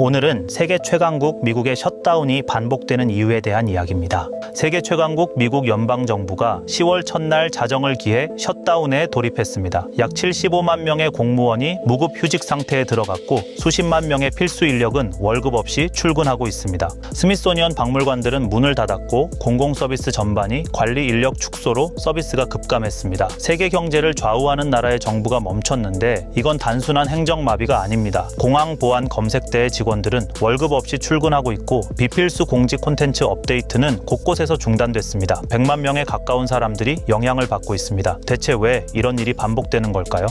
오늘은 세계 최강국 미국의 셧다운이 반복되는 이유에 대한 이야기입니다. 세계 최강국 미국 연방정부가 10월 첫날 자정을 기해 셧다운에 돌입했습니다. 약 75만 명의 공무원이 무급 휴직 상태에 들어갔고 수십만 명의 필수 인력은 월급 없이 출근하고 있습니다. 스미소니언 박물관들은 문을 닫았고 공공 서비스 전반이 관리 인력 축소로 서비스가 급감했습니다. 세계 경제를 좌우하는 나라의 정부가 멈췄는데 이건 단순한 행정마비가 아닙니다. 공항 보안 검색대의 직원 들은 월급 없이 출근하고 있고 비필수 공직 콘텐츠 업데이트는 곳곳에서 중단됐습니다. 100만 명에 가까운 사람들이 영향을 받고 있습니다. 대체 왜 이런 일이 반복되는 걸까요?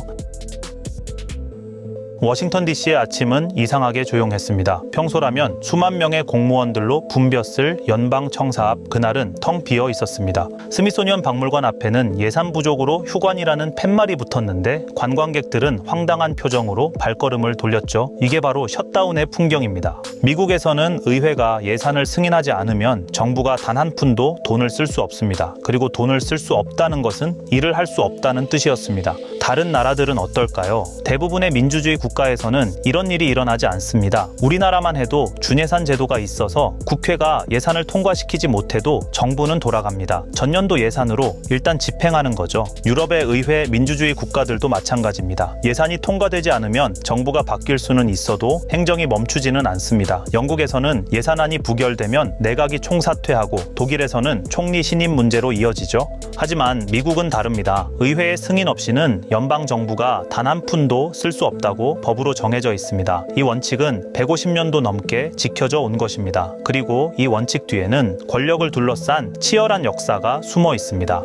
워싱턴 DC의 아침은 이상하게 조용했습니다. 평소라면 수만 명의 공무원들로 붐볐을 연방 청사 앞 그날은 텅 비어 있었습니다. 스미소니언 박물관 앞에는 예산 부족으로 휴관이라는 팻말이 붙었는데 관광객들은 황당한 표정으로 발걸음을 돌렸죠. 이게 바로 셧다운의 풍경입니다. 미국에서는 의회가 예산을 승인하지 않으면 정부가 단 한 푼도 돈을 쓸 수 없습니다. 그리고 돈을 쓸 수 없다는 것은 일을 할 수 없다는 뜻이었습니다. 다른 나라들은 어떨까요? 대부분의 민주주의 국 가에서는 이런 일이 일어나지 않습니다. 우리나라만 해도 준예산 제도가 있어서 국회가 예산을 통과시키지 못해도 정부는 돌아갑니다. 전년도 예산으로 일단 집행하는 거죠. 유럽의 의회 민주주의 국가들도 마찬가지입니다. 예산이 통과되지 않으면 정부가 바뀔 수는 있어도 행정이 멈추지는 않습니다. 영국에서는 예산안이 부결되면 내각이 총사퇴하고 독일에서는 총리 신임 문제로 이어지죠. 하지만 미국은 다릅니다. 의회의 승인 없이는 연방 정부가 단 한 푼도 쓸 수 없다고 법으로 정해져 있습니다. 이 원칙은 150년도 넘게 지켜져 온 것입니다. 그리고 이 원칙 뒤에는 권력을 둘러싼 치열한 역사가 숨어 있습니다.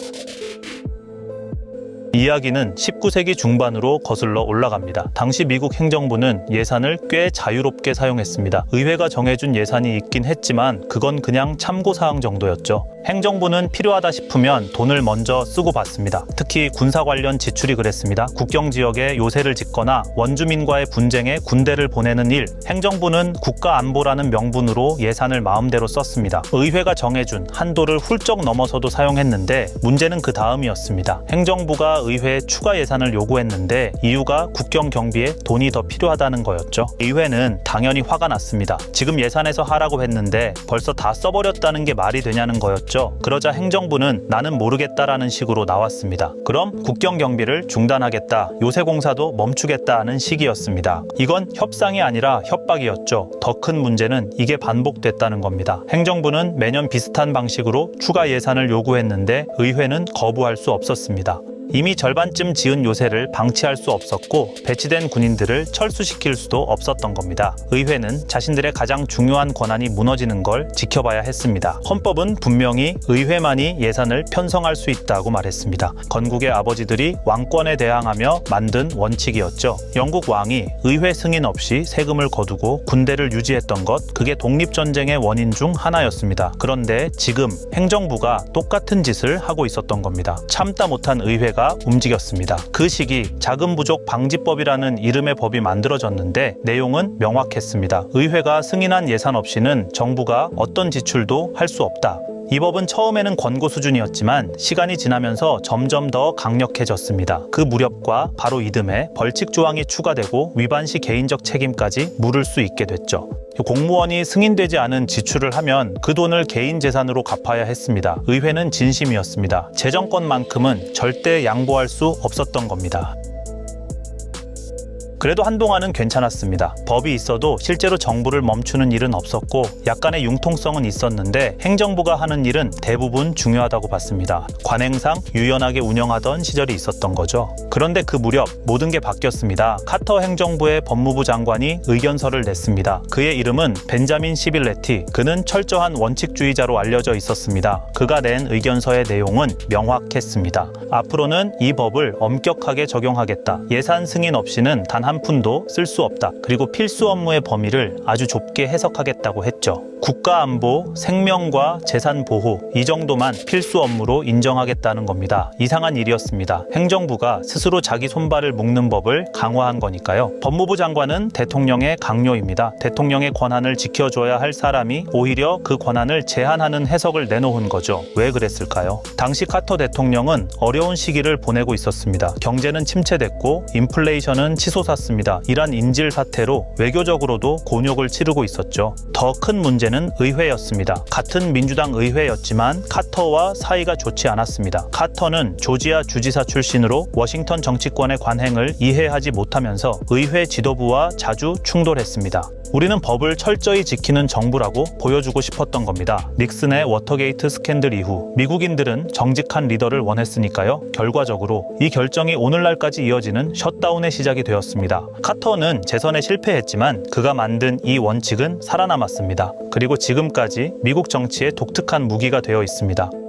이야기는 19세기 중반으로 거슬러 올라갑니다. 당시 미국 행정부는 예산을 꽤 자유롭게 사용했습니다. 의회가 정해준 예산이 있긴 했지만 그건 그냥 참고사항 정도였죠. 행정부는 필요하다 싶으면 돈을 먼저 쓰고 받습니다. 특히 군사 관련 지출이 그랬습니다. 국경 지역에 요새를 짓거나 원주민과의 분쟁에 군대를 보내는 일, 행정부는 국가 안보라는 명분으로 예산을 마음대로 썼습니다. 의회가 정해준 한도를 훌쩍 넘어서도 사용했는데 문제는 그 다음이었습니다. 행정부가 의회에 추가 예산을 요구했는데 이유가 국경 경비에 돈이 더 필요하다는 거였죠. 의회는 당연히 화가 났습니다. 지금 예산에서 하라고 했는데 벌써 다 써버렸다는 게 말이 되냐는 거였죠. 그러자 행정부는 나는 모르겠다라는 식으로 나왔습니다. 그럼 국경 경비를 중단하겠다, 요새 공사도 멈추겠다 하는 식이었습니다. 이건 협상이 아니라 협박이었죠. 더 큰 문제는 이게 반복됐다는 겁니다. 행정부는 매년 비슷한 방식으로 추가 예산을 요구했는데 의회는 거부할 수 없었습니다. 이미 절반쯤 지은 요새를 방치할 수 없었고 배치된 군인들을 철수시킬 수도 없었던 겁니다. 의회는 자신들의 가장 중요한 권한이 무너지는 걸 지켜봐야 했습니다. 헌법은 분명히 의회만이 예산을 편성할 수 있다고 말했습니다. 건국의 아버지들이 왕권에 대항하며 만든 원칙이었죠. 영국 왕이 의회 승인 없이 세금을 거두고 군대를 유지했던 것 그게 독립전쟁의 원인 중 하나였습니다. 그런데 지금 행정부가 똑같은 짓을 하고 있었던 겁니다. 참다 못한 의회가 움직였습니다. 그 시기 자금 부족 방지법이라는 이름의 법이 만들어졌는데 내용은 명확했습니다. 의회가 승인한 예산 없이는 정부가 어떤 지출도 할 수 없다. 이 법은 처음에는 권고 수준이었지만 시간이 지나면서 점점 더 강력해졌습니다. 그 무렵과 바로 이듬해 벌칙 조항이 추가되고 위반 시 개인적 책임까지 물을 수 있게 됐죠. 공무원이 승인되지 않은 지출을 하면 그 돈을 개인 재산으로 갚아야 했습니다. 의회는 진심이었습니다. 재정권만큼은 절대 양보할 수 없었던 겁니다. 그래도 한동안은 괜찮았습니다. 법이 있어도 실제로 정부를 멈추는 일은 없었고 약간의 융통성은 있었는데 행정부가 하는 일은 대부분 중요하다고 봤습니다. 관행상 유연하게 운영하던 시절이 있었던 거죠. 그런데 그 무렵 모든 게 바뀌었습니다. 카터 행정부의 법무부 장관이 의견서를 냈습니다. 그의 이름은 벤자민 시빌레티. 그는 철저한 원칙주의자로 알려져 있었습니다. 그가 낸 의견서의 내용은 명확했습니다. 앞으로는 이 법을 엄격하게 적용하겠다. 예산 승인 없이는 단한 푼도 쓸 수 없다. 그리고 필수 업무의 범위를 아주 좁게 해석하겠다고 했죠. 국가 안보, 생명과 재산 보호 이 정도만 필수 업무로 인정하겠다는 겁니다. 이상한 일이었습니다. 행정부가 스스로 자기 손발을 묶는 법을 강화한 거니까요. 법무부 장관은 대통령의 강요입니다. 대통령의 권한을 지켜줘야 할 사람이 오히려 그 권한을 제한하는 해석을 내놓은 거죠. 왜 그랬을까요? 당시 카터 대통령은 어려운 시기를 보내고 있었습니다. 경제는 침체됐고 인플레이션은 치솟았습니다. 몰랐습니다. 이란 인질 사태로 외교적으로도 곤욕을 치르고 있었죠. 더 큰 문제는 의회였습니다. 같은 민주당 의회였지만 카터와 사이가 좋지 않았습니다. 카터는 조지아 주지사 출신으로 워싱턴 정치권의 관행을 이해하지 못하면서 의회 지도부와 자주 충돌했습니다. 우리는 법을 철저히 지키는 정부라고 보여주고 싶었던 겁니다. 닉슨의 워터게이트 스캔들 이후 미국인들은 정직한 리더를 원했으니까요. 결과적으로 이 결정이 오늘날까지 이어지는 셧다운의 시작이 되었습니다. 카터는 재선에 실패했지만 그가 만든 이 원칙은 살아남았습니다. 그리고 지금까지 미국 정치의 독특한 무기가 되어 있습니다.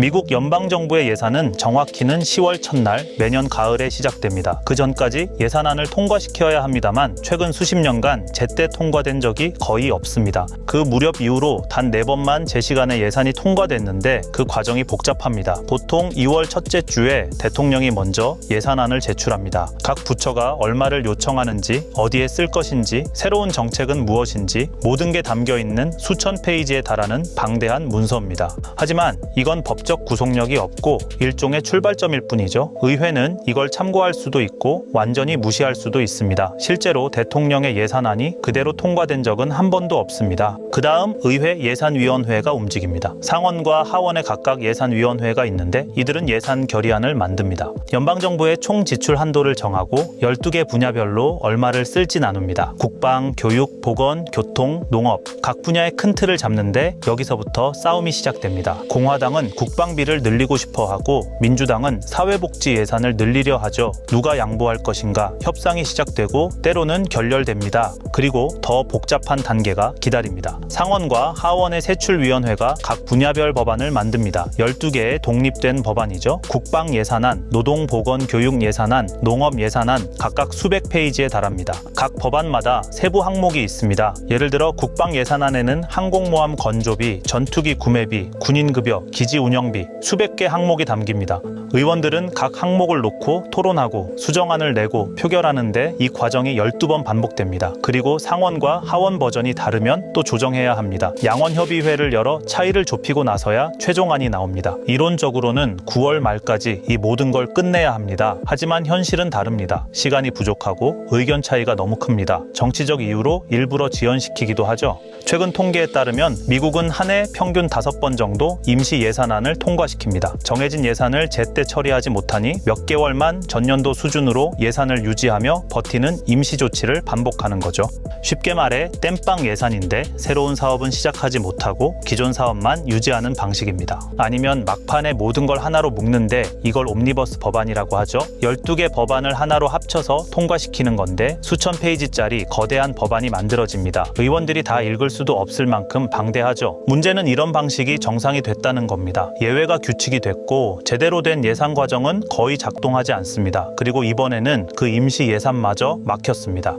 미국 연방정부의 예산은 정확히는 10월 첫날 매년 가을에 시작됩니다. 그 전까지 예산안을 통과시켜야 합니다만 최근 수십 년간 제때 통과된 적이 거의 없습니다. 그 무렵 이후로 단 4번만 제 시간에 예산이 통과됐는데 그 과정이 복잡합니다. 보통 2월 첫째 주에 대통령이 먼저 예산안을 제출합니다. 각 부처가 얼마를 요청하는지, 어디에 쓸 것인지, 새로운 정책은 무엇인지 모든 게 담겨 있는 수천 페이지에 달하는 방대한 문서입니다. 하지만 이건 법적 구속력이 없고 일종의 출발점일 뿐이죠. 의회는 이걸 참고할 수도 있고 완전히 무시할 수도 있습니다. 실제로 대통령의 예산안이 그대로 통과된 적은 한 번도 없습니다. 그 다음 의회 예산위원회가 움직입니다. 상원과 하원에 각각 예산위원회가 있는데 이들은 예산 결의안을 만듭니다. 연방정부의 총 지출 한도를 정하고 12개 분야별로 얼마를 쓸지 나눕니다. 국방, 교육, 보건, 교통, 농업 각 분야의 큰 틀을 잡는데 여기서부터 싸움이 시작됩니다. 공화당은 국방 비를 늘리고 싶어 하고 민주당은 사회복지 예산을 늘리려 하죠. 누가 양보할 것인가 협상이 시작되고 때로는 결렬됩니다. 그리고 더 복잡한 단계가 기다립니다. 상원과 하원의 세출위원회가 각 분야별 법안을 만듭니다. 12개의 독립된 법안이죠. 국방 예산안, 노동보건 교육 예산안, 농업 예산안 각각 수백 페이지에 달합니다. 각 법안마다 세부 항목이 있습니다. 예를 들어 국방 예산안에는 항공모함 건조비, 전투기 구매비, 군인급여, 기지 운영 비 수백 개 항목이 담깁니다. 의원들은 각 항목을 놓고 토론하고 수정안을 내고 표결하는데 이 과정이 12번 반복됩니다. 그리고 상원과 하원 버전이 다르면 또 조정해야 합니다. 양원협의회를 열어 차이를 좁히고 나서야 최종안이 나옵니다. 이론적으로는 9월 말까지 이 모든 걸 끝내야 합니다. 하지만 현실은 다릅니다. 시간이 부족하고 의견 차이가 너무 큽니다. 정치적 이유로 일부러 지연시키기도 하죠. 최근 통계에 따르면 미국은 한 해 평균 5번 정도 임시 예산안 을 통과시킵니다. 정해진 예산을 제때 처리하지 못하니 몇 개월만 전년도 수준으로 예산을 유지하며 버티는 임시 조치를 반복하는 거죠. 쉽게 말해 땜빵 예산인데 새로운 사업은 시작하지 못하고 기존 사업만 유지하는 방식입니다. 아니면 막판에 모든 걸 하나로 묶는데 이걸 옴니버스 법안이라고 하죠. 12개 법안을 하나로 합쳐서 통과시키는 건데 수천 페이지짜리 거대한 법안이 만들어집니다. 의원들이 다 읽을 수도 없을 만큼 방대하죠. 문제는 이런 방식이 정상이 됐다는 겁니다. 예외가 규칙이 됐고 제대로 된 예산 과정은 거의 작동하지 않습니다. 그리고 이번에는 그 임시 예산마저 막혔습니다.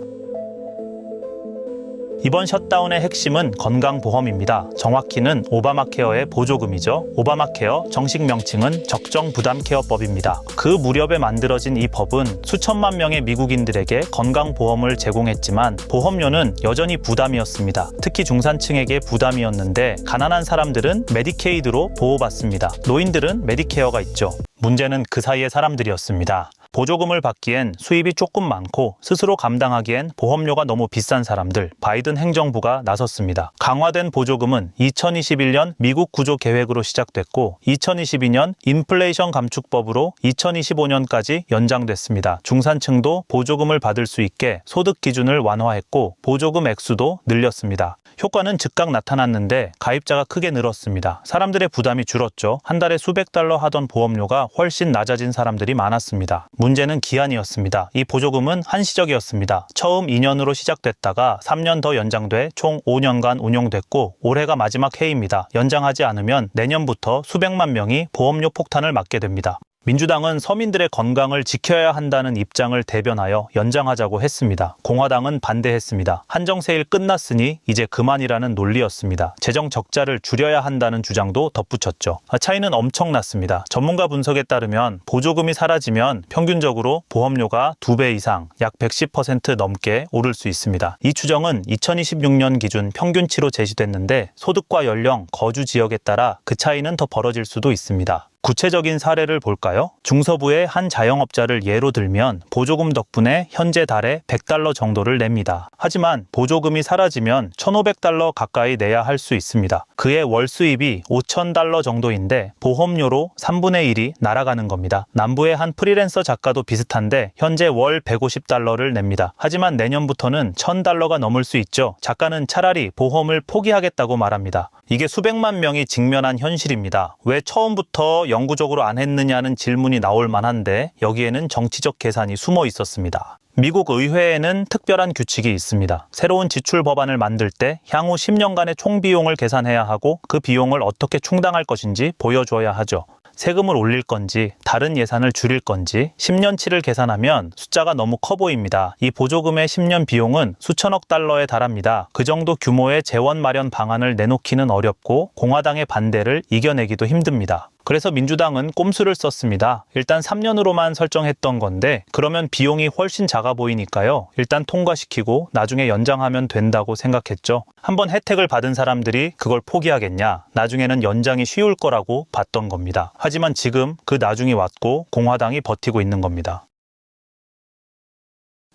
이번 셧다운의 핵심은 건강보험입니다. 정확히는 오바마케어의 보조금이죠. 오바마케어 정식 명칭은 적정부담케어법입니다. 그 무렵에 만들어진 이 법은 수천만 명의 미국인들에게 건강보험을 제공했지만 보험료는 여전히 부담이었습니다. 특히 중산층에게 부담이었는데 가난한 사람들은 메디케이드로 보호받습니다. 노인들은 메디케어가 있죠. 문제는 그 사이의 사람들이었습니다. 보조금을 받기엔 수입이 조금 많고 스스로 감당하기엔 보험료가 너무 비싼 사람들 바이든 행정부가 나섰습니다. 강화된 보조금은 2021년 미국 구조 계획으로 시작됐고 2022년 인플레이션 감축법으로 2025년까지 연장됐습니다. 중산층도 보조금을 받을 수 있게 소득 기준을 완화했고 보조금 액수도 늘렸습니다. 효과는 즉각 나타났는데 가입자가 크게 늘었습니다. 사람들의 부담이 줄었죠. 한 달에 수백 달러 하던 보험료가 훨씬 낮아진 사람들이 많았습니다. 문제는 기한이었습니다. 이 보조금은 한시적이었습니다. 처음 2년으로 시작됐다가 3년 더 연장돼 총 5년간 운용됐고 올해가 마지막 해입니다. 연장하지 않으면 내년부터 수백만 명이 보험료 폭탄을 맞게 됩니다. 민주당은 서민들의 건강을 지켜야 한다는 입장을 대변하여 연장하자고 했습니다. 공화당은 반대했습니다. 한정세일 끝났으니 이제 그만이라는 논리였습니다. 재정 적자를 줄여야 한다는 주장도 덧붙였죠. 차이는 엄청났습니다. 전문가 분석에 따르면 보조금이 사라지면 평균적으로 보험료가 2배 이상, 약 110% 넘게 오를 수 있습니다. 이 추정은 2026년 기준 평균치로 제시됐는데 소득과 연령, 거주 지역에 따라 그 차이는 더 벌어질 수도 있습니다. 구체적인 사례를 볼까요? 중서부의 한 자영업자를 예로 들면 보조금 덕분에 현재 달에 100달러 정도를 냅니다. 하지만 보조금이 사라지면 1,500달러 가까이 내야 할 수 있습니다. 그의 월 수입이 5,000달러 정도인데 보험료로 3분의 1이 날아가는 겁니다. 남부의 한 프리랜서 작가도 비슷한데 현재 월 150달러를 냅니다. 하지만 내년부터는 1,000달러가 넘을 수 있죠. 작가는 차라리 보험을 포기하겠다고 말합니다. 이게 수백만 명이 직면한 현실입니다. 왜 처음부터 영구적으로 안 했느냐는 질문이 나올 만한데 여기에는 정치적 계산이 숨어 있었습니다. 미국 의회에는 특별한 규칙이 있습니다. 새로운 지출 법안을 만들 때 향후 10년간의 총 비용을 계산해야 하고 그 비용을 어떻게 충당할 것인지 보여줘야 하죠. 세금을 올릴 건지 다른 예산을 줄일 건지 10년치를 계산하면 숫자가 너무 커 보입니다. 이 보조금의 10년 비용은 수천억 달러에 달합니다. 그 정도 규모의 재원 마련 방안을 내놓기는 어렵고 공화당의 반대를 이겨내기도 힘듭니다. 그래서 민주당은 꼼수를 썼습니다. 일단 3년으로만 설정했던 건데 그러면 비용이 훨씬 작아 보이니까요. 일단 통과시키고 나중에 연장하면 된다고 생각했죠. 한번 혜택을 받은 사람들이 그걸 포기하겠냐? 나중에는 연장이 쉬울 거라고 봤던 겁니다. 하지만 지금 그 나중이 왔고 공화당이 버티고 있는 겁니다.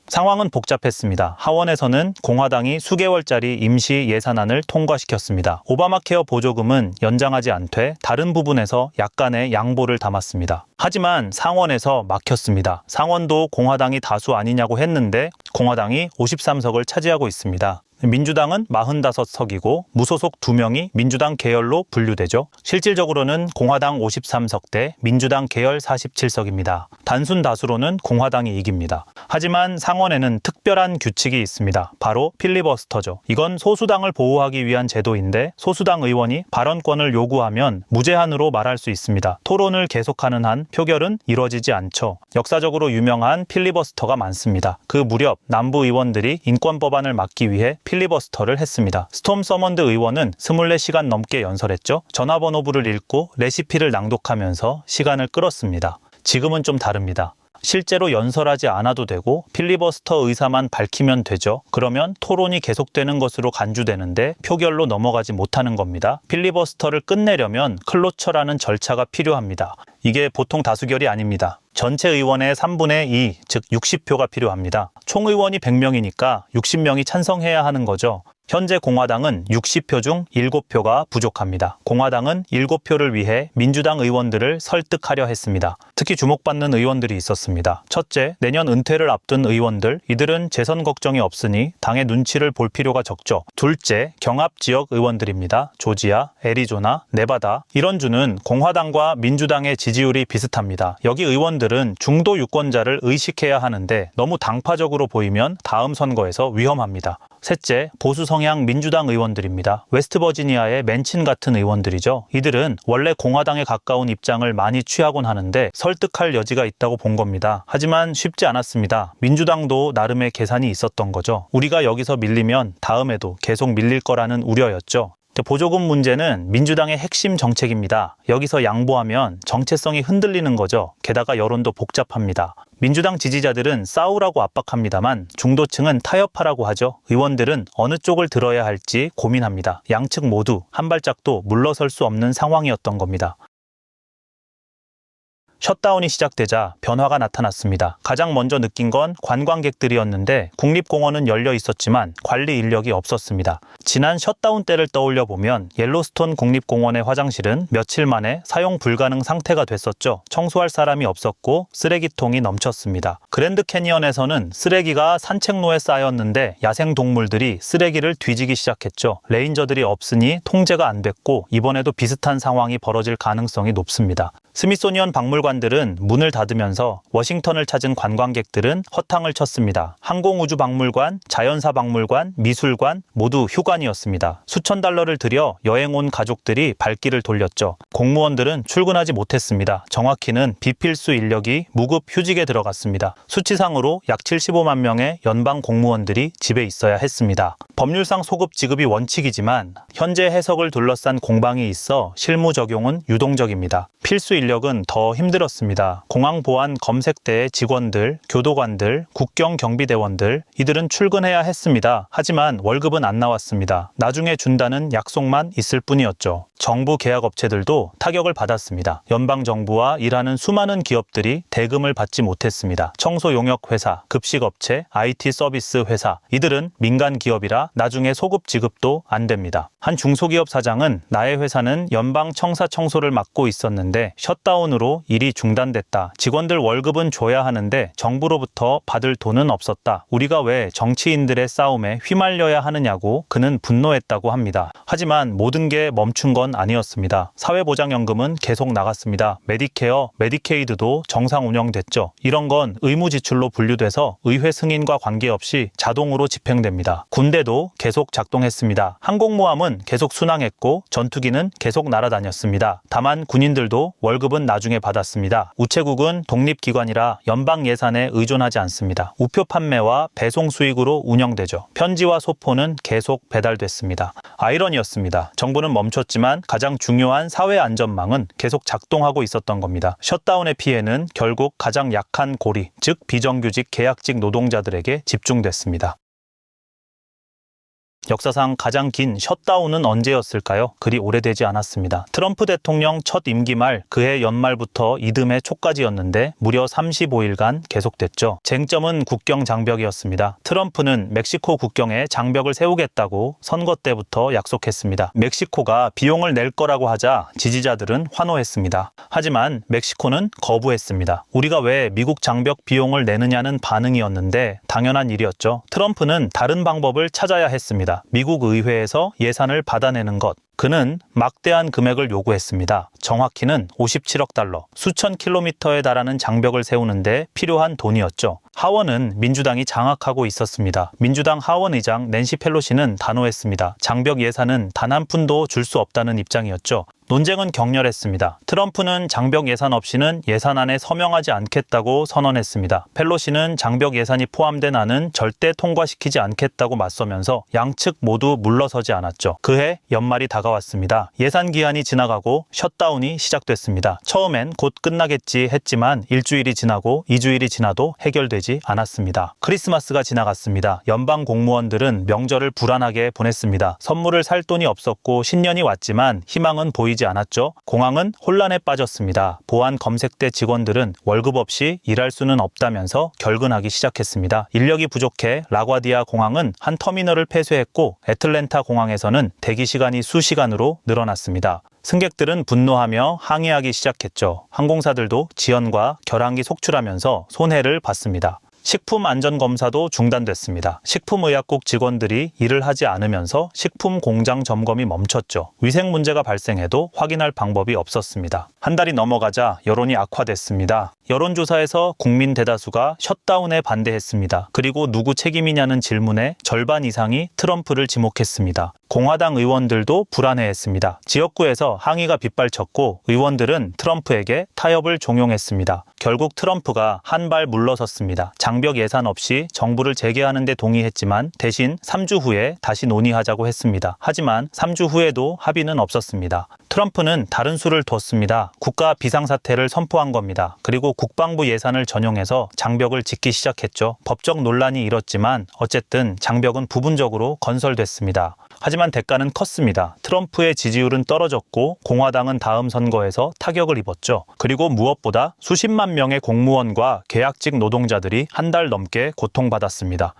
상황은 복잡했습니다. 하원에서는 공화당이 수개월짜리 임시 예산안을 통과시켰습니다. 오바마 케어 보조금은 연장하지 않되 다른 부분에서 약간의 양보를 담았습니다. 하지만 상원에서 막혔습니다. 상원도 공화당이 다수 아니냐고 했는데 공화당이 53석을 차지하고 있습니다. 민주당은 45석이고 무소속 2명이 민주당 계열로 분류되죠. 실질적으로는 공화당 53석 대 민주당 계열 47석입니다. 단순 다수로는 공화당이 이깁니다. 하지만 상원에는 특별한 규칙이 있습니다. 바로 필리버스터죠. 이건 소수당을 보호하기 위한 제도인데 소수당 의원이 발언권을 요구하면 무제한으로 말할 수 있습니다. 토론을 계속하는 한 표결은 이루어지지 않죠. 역사적으로 유명한 필리버스터가 많습니다. 그 무렵 남부 의원들이 인권 법안을 막기 위해 필리버스터를 했습니다. 스톰 서먼드 의원은 24시간 넘게 연설했죠. 전화번호부를 읽고 레시피를 낭독하면서 시간을 끌었습니다. 지금은 좀 다릅니다. 실제로 연설하지 않아도 되고 필리버스터 의사만 밝히면 되죠. 그러면 토론이 계속되는 것으로 간주되는데 표결로 넘어가지 못하는 겁니다. 필리버스터를 끝내려면 클로처라는 절차가 필요합니다. 이게 보통 다수결이 아닙니다. 전체 의원의 3분의 2, 즉 60표가 필요합니다. 총 의원이 100명이니까 60명이 찬성해야 하는 거죠. 현재 공화당은 60표 중 7표가 부족합니다. 공화당은 7표를 위해 민주당 의원들을 설득하려 했습니다. 특히 주목받는 의원들이 있었습니다. 첫째, 내년 은퇴를 앞둔 의원들, 이들은 재선 걱정이 없으니 당의 눈치를 볼 필요가 적죠. 둘째, 경합 지역 의원들입니다. 조지아, 애리조나, 네바다. 이런 주는 공화당과 민주당의 지지율이 비슷합니다. 여기 의원들은 중도 유권자를 의식해야 하는데 너무 당파적으로 보이면 다음 선거에서 위험합니다. 셋째, 보수 성향 민주당 의원들입니다. 웨스트버지니아의 맨친 같은 의원들이죠. 이들은 원래 공화당에 가까운 입장을 많이 취하곤 하는데 설득할 여지가 있다고 본 겁니다. 하지만 쉽지 않았습니다. 민주당도 나름의 계산이 있었던 거죠. 우리가 여기서 밀리면 다음에도 계속 밀릴 거라는 우려였죠. 보조금 문제는 민주당의 핵심 정책입니다. 여기서 양보하면 정체성이 흔들리는 거죠. 게다가 여론도 복잡합니다. 민주당 지지자들은 싸우라고 압박합니다만 중도층은 타협하라고 하죠. 의원들은 어느 쪽을 들어야 할지 고민합니다. 양측 모두 한 발짝도 물러설 수 없는 상황이었던 겁니다. 셧다운이 시작되자 변화가 나타났습니다. 가장 먼저 느낀 건 관광객들이었는데 국립공원은 열려 있었지만 관리 인력이 없었습니다. 지난 셧다운 때를 떠올려 보면 옐로스톤 국립공원의 화장실은 며칠 만에 사용 불가능 상태가 됐었죠. 청소할 사람이 없었고 쓰레기통이 넘쳤습니다. 그랜드 캐니언에서는 쓰레기가 산책로에 쌓였는데 야생 동물들이 쓰레기를 뒤지기 시작했죠. 레인저들이 없으니 통제가 안 됐고 이번에도 비슷한 상황이 벌어질 가능성이 높습니다. 스미소니언 박물관들은 문을 닫으면서 워싱턴을 찾은 관광객들은 허탕을 쳤습니다. 항공우주박물관, 자연사박물관, 미술관 모두 휴관이었습니다. 수천 달러를 들여 여행 온 가족들이 발길을 돌렸죠. 공무원들은 출근하지 못했습니다. 정확히는 비필수 인력이 무급 휴직에 들어갔습니다. 수치상으로 약 75만 명의 연방 공무원들이 집에 있어야 했습니다. 법률상 소급 지급이 원칙이지만 현재 해석을 둘러싼 공방이 있어 실무 적용은 유동적입니다. 필수 은 더 힘들었습니다. 공항 보안 검색대의 직원들, 교도관들, 국경 경비대원들 이들은 출근해야 했습니다. 하지만 월급은 안 나왔습니다. 나중에 준다는 약속만 있을 뿐이었죠. 정부 계약 업체들도 타격을 받았습니다. 연방 정부와 일하는 수많은 기업들이 대금을 받지 못했습니다. 청소 용역 회사, 급식 업체, IT 서비스 회사 이들은 민간 기업이라 나중에 소급 지급도 안 됩니다. 한 중소기업 사장은 나의 회사는 연방 청사 청소를 맡고 있었는데 셧다운으로 일이 중단됐다. 직원들 월급은 줘야 하는데 정부로부터 받을 돈은 없었다. 우리가 왜 정치인들의 싸움에 휘말려야 하느냐고 그는 분노했다고 합니다. 하지만 모든 게 멈춘 건 아니었습니다. 사회보장연금은 계속 나갔습니다. 메디케어, 메디케이드도 정상 운영됐죠. 이런 건 의무 지출로 분류돼서 의회 승인과 관계없이 자동으로 집행됩니다. 군대도 계속 작동했습니다. 항공모함은 계속 순항했고 전투기는 계속 날아다녔습니다. 다만 군인들도 월급은 나중에 받았습니다. 우체국은 독립기관이라 연방 예산에 의존하지 않습니다. 우표 판매와 배송 수익으로 운영되죠. 편지와 소포는 계속 배달됐습니다. 아이러니였습니다. 정부는 멈췄지만 가장 중요한 사회 안전망은 계속 작동하고 있었던 겁니다. 셧다운의 피해는 결국 가장 약한 고리, 즉 비정규직 계약직 노동자들에게 집중됐습니다. 역사상 가장 긴 셧다운은 언제였을까요? 그리 오래되지 않았습니다. 트럼프 대통령 첫 임기 말 그해 연말부터 이듬해 초까지였는데 무려 35일간 계속됐죠. 쟁점은 국경 장벽이었습니다. 트럼프는 멕시코 국경에 장벽을 세우겠다고 선거 때부터 약속했습니다. 멕시코가 비용을 낼 거라고 하자 지지자들은 환호했습니다. 하지만 멕시코는 거부했습니다. 우리가 왜 미국 장벽 비용을 내느냐는 반응이었는데 당연한 일이었죠. 트럼프는 다른 방법을 찾아야 했습니다. 미국 의회에서 예산을 받아내는 것. 그는 막대한 금액을 요구했습니다. 정확히는 57억 달러, 수천 킬로미터에 달하는 장벽을 세우는데 필요한 돈이었죠. 하원은 민주당이 장악하고 있었습니다. 민주당 하원 의장 낸시 펠로시는 단호했습니다. 장벽 예산은 단 한 푼도 줄 수 없다는 입장이었죠. 논쟁은 격렬했습니다. 트럼프는 장벽 예산 없이는 예산안에 서명하지 않겠다고 선언했습니다. 펠로시는 장벽 예산이 포함된 안은 절대 통과시키지 않겠다고 맞서면서 양측 모두 물러서지 않았죠. 그해 연말이 다가왔습니다. 예산 기한이 지나가고 셧다운이 시작됐습니다. 처음엔 곧 끝나겠지 했지만 일주일이 지나고 2주일이 지나도 해결되지 않았습니다. 크리스마스가 지나갔습니다. 연방 공무원들은 명절을 불안하게 보냈습니다. 선물을 살 돈이 없었고 신년이 왔지만 희망은 보이지 않았죠. 공항은 혼란에 빠졌습니다. 보안 검색대 직원들은 월급 없이 일할 수는 없다면서 결근하기 시작했습니다. 인력이 부족해 라과디아 공항은 한 터미널을 폐쇄했고 애틀랜타 공항에서는 대기 시간이 수시간으로 늘어났습니다. 승객들은 분노하며 항의하기 시작했죠. 항공사들도 지연과 결항기 속출하면서 손해를 봤습니다. 식품 안전 검사도 중단됐습니다. 식품의약국 직원들이 일을 하지 않으면서 식품 공장 점검이 멈췄죠. 위생 문제가 발생해도 확인할 방법이 없었습니다. 한 달이 넘어가자 여론이 악화됐습니다. 여론조사에서 국민 대다수가 셧다운에 반대했습니다. 그리고 누구 책임이냐는 질문에 절반 이상이 트럼프를 지목했습니다. 공화당 의원들도 불안해했습니다. 지역구에서 항의가 빗발쳤고 의원들은 트럼프에게 타협을 종용했습니다. 결국 트럼프가 한 발 물러섰습니다. 장벽 예산 없이 정부를 재개하는 데 동의했지만 대신 3주 후에 다시 논의하자고 했습니다. 하지만 3주 후에도 합의는 없었습니다. 트럼프는 다른 수를 뒀습니다. 국가 비상사태를 선포한 겁니다. 그리고 국방부 예산을 전용해서 장벽을 짓기 시작했죠. 법적 논란이 일었지만 어쨌든 장벽은 부분적으로 건설됐습니다. 하지만 대가는 컸습니다. 트럼프의 지지율은 떨어졌고 공화당은 다음 선거에서 타격을 입었죠. 그리고 무엇보다 수십만 명의 공무원과 계약직 노동자들이 한 달 넘게 고통받았습니다.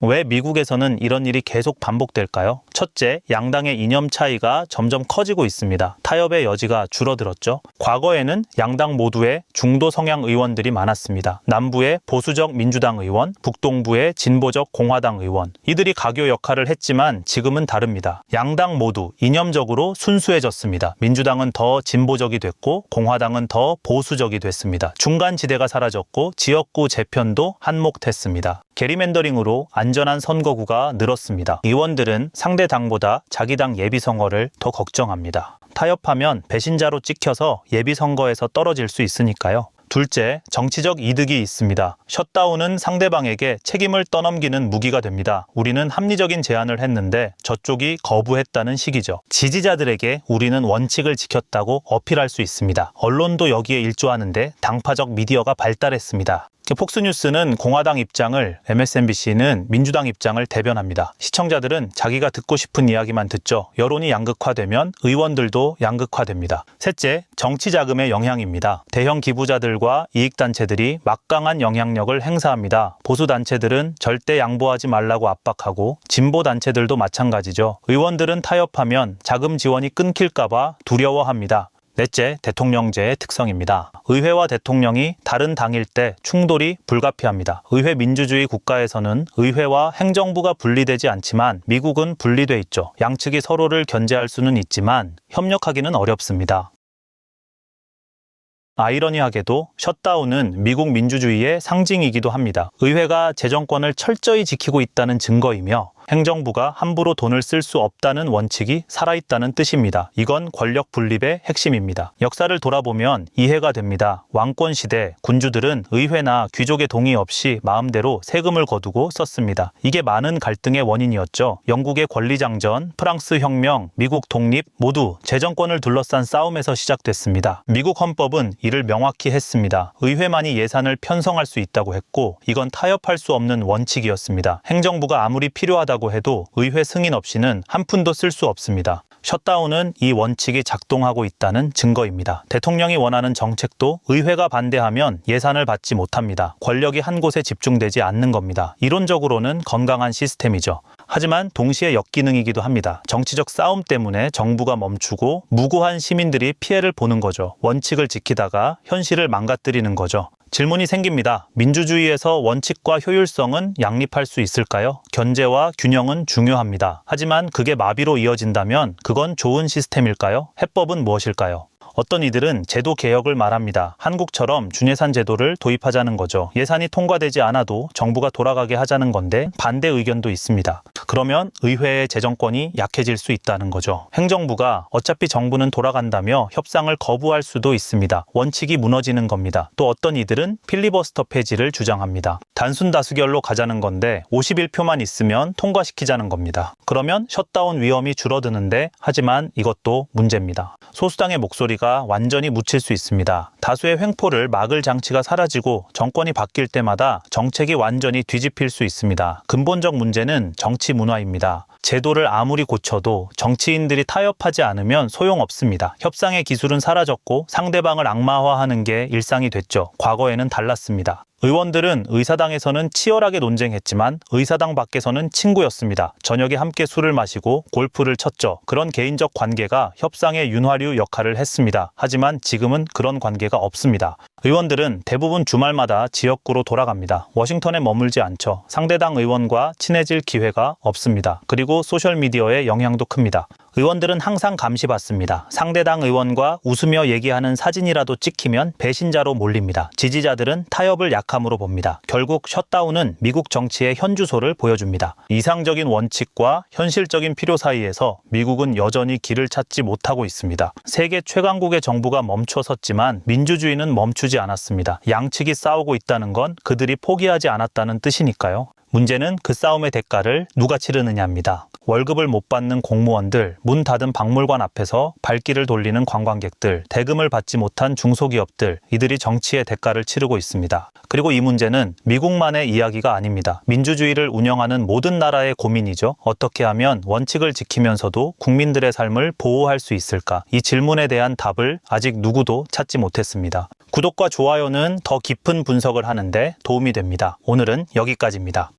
왜 미국에서는 이런 일이 계속 반복될까요? 첫째, 양당의 이념 차이가 점점 커지고 있습니다. 타협의 여지가 줄어들었죠. 과거에는 양당 모두에 중도 성향 의원들이 많았습니다. 남부의 보수적 민주당 의원, 북동부의 진보적 공화당 의원. 이들이 가교 역할을 했지만 지금은 다릅니다. 양당 모두 이념적으로 순수해졌습니다. 민주당은 더 진보적이 됐고 공화당은 더 보수적이 됐습니다. 중간 지대가 사라졌고 지역구 재편도 한몫했습니다. 게리맨더링으로 안전한 선거구가 늘었습니다. 의원들은 상대 당보다 자기 당 예비 선거를 더 걱정합니다. 타협하면 배신자로 찍혀서 예비 선거에서 떨어질 수 있으니까요. 둘째, 정치적 이득이 있습니다. 셧다운은 상대방에게 책임을 떠넘기는 무기가 됩니다. 우리는 합리적인 제안을 했는데 저쪽이 거부했다는 식이죠. 지지자들에게 우리는 원칙을 지켰다고 어필할 수 있습니다. 언론도 여기에 일조하는데 당파적 미디어가 발달했습니다. 폭스뉴스는 공화당 입장을, MSNBC는 민주당 입장을 대변합니다. 시청자들은 자기가 듣고 싶은 이야기만 듣죠. 여론이 양극화되면 의원들도 양극화됩니다. 셋째, 정치 자금의 영향입니다. 대형 기부자들과 이익단체들이 막강한 영향력을 행사합니다. 보수단체들은 절대 양보하지 말라고 압박하고 진보단체들도 마찬가지죠. 의원들은 타협하면 자금 지원이 끊길까봐 두려워합니다. 넷째, 대통령제의 특성입니다. 의회와 대통령이 다른 당일 때 충돌이 불가피합니다. 의회 민주주의 국가에서는 의회와 행정부가 분리되지 않지만 미국은 분리돼 있죠. 양측이 서로를 견제할 수는 있지만 협력하기는 어렵습니다. 아이러니하게도 셧다운은 미국 민주주의의 상징이기도 합니다. 의회가 재정권을 철저히 지키고 있다는 증거이며 행정부가 함부로 돈을 쓸 수 없다는 원칙이 살아있다는 뜻입니다. 이건 권력 분립의 핵심입니다. 역사를 돌아보면 이해가 됩니다. 왕권 시대 군주들은 의회나 귀족의 동의 없이 마음대로 세금을 거두고 썼습니다. 이게 많은 갈등의 원인이었죠. 영국의 권리장전, 프랑스 혁명, 미국 독립 모두 재정권을 둘러싼 싸움에서 시작됐습니다. 미국 헌법은 이를 명확히 했습니다. 의회만이 예산을 편성할 수 있다고 했고 이건 타협할 수 없는 원칙이었습니다. 행정부가 아무리 필요하다고 해도 의회 승인 없이는 한 푼도 쓸 수 없습니다. 셧다운은 이 원칙이 작동하고 있다는 증거입니다. 대통령이 원하는 정책도 의회가 반대하면 예산을 받지 못합니다. 권력이 한 곳에 집중되지 않는 겁니다. 이론적으로는 건강한 시스템이죠. 하지만 동시에 역기능이기도 합니다. 정치적 싸움 때문에 정부가 멈추고 무고한 시민들이 피해를 보는 거죠. 원칙을 지키다가 현실을 망가뜨리는 거죠. 질문이 생깁니다. 민주주의에서 원칙과 효율성은 양립할 수 있을까요? 견제와 균형은 중요합니다. 하지만 그게 마비로 이어진다면 그건 좋은 시스템일까요? 해법은 무엇일까요? 어떤 이들은 제도 개혁을 말합니다. 한국처럼 준예산 제도를 도입하자는 거죠. 예산이 통과되지 않아도 정부가 돌아가게 하자는 건데 반대 의견도 있습니다. 그러면 의회의 재정권이 약해질 수 있다는 거죠. 행정부가 어차피 정부는 돌아간다며 협상을 거부할 수도 있습니다. 원칙이 무너지는 겁니다. 또 어떤 이들은 필리버스터 폐지를 주장합니다. 단순 다수결로 가자는 건데 51표만 있으면 통과시키자는 겁니다. 그러면 셧다운 위험이 줄어드는데 하지만 이것도 문제입니다. 소수당의 목소리 가 완전히 묻힐 수 있습니다. 다수의 횡포를 막을 장치가 사라지고 정권이 바뀔 때마다 정책이 완전히 뒤집힐 수 있습니다. 근본적 문제는 정치 문화입니다. 제도를 아무리 고쳐도 정치인들이 타협하지 않으면 소용없습니다. 협상의 기술은 사라졌고 상대방을 악마화하는 게 일상이 됐죠. 과거에는 달랐습니다. 의원들은 의사당에서는 치열하게 논쟁했지만 의사당 밖에서는 친구였습니다. 저녁에 함께 술을 마시고 골프를 쳤죠. 그런 개인적 관계가 협상의 윤활유 역할을 했습니다. 하지만 지금은 그런 관계가 없습니다. 의원들은 대부분 주말마다 지역구로 돌아갑니다. 워싱턴에 머물지 않죠. 상대당 의원과 친해질 기회가 없습니다. 그리고 소셜미디어의 영향도 큽니다. 의원들은 항상 감시받습니다. 상대당 의원과 웃으며 얘기하는 사진이라도 찍히면 배신자로 몰립니다. 지지자들은 타협을 약함으로 봅니다. 결국 셧다운은 미국 정치의 현주소를 보여줍니다. 이상적인 원칙과 현실적인 필요 사이에서 미국은 여전히 길을 찾지 못하고 있습니다. 세계 최강국의 정부가 멈춰섰지만 민주주의는 멈추지 않았습니다. 양측이 싸우고 있다는 건 그들이 포기하지 않았다는 뜻이니까요. 문제는 그 싸움의 대가를 누가 치르느냐입니다. 월급을 못 받는 공무원들, 문 닫은 박물관 앞에서 발길을 돌리는 관광객들, 대금을 받지 못한 중소기업들, 이들이 정치의 대가를 치르고 있습니다. 그리고 이 문제는 미국만의 이야기가 아닙니다. 민주주의를 운영하는 모든 나라의 고민이죠. 어떻게 하면 원칙을 지키면서도 국민들의 삶을 보호할 수 있을까? 이 질문에 대한 답을 아직 누구도 찾지 못했습니다. 구독과 좋아요는 더 깊은 분석을 하는데 도움이 됩니다. 오늘은 여기까지입니다.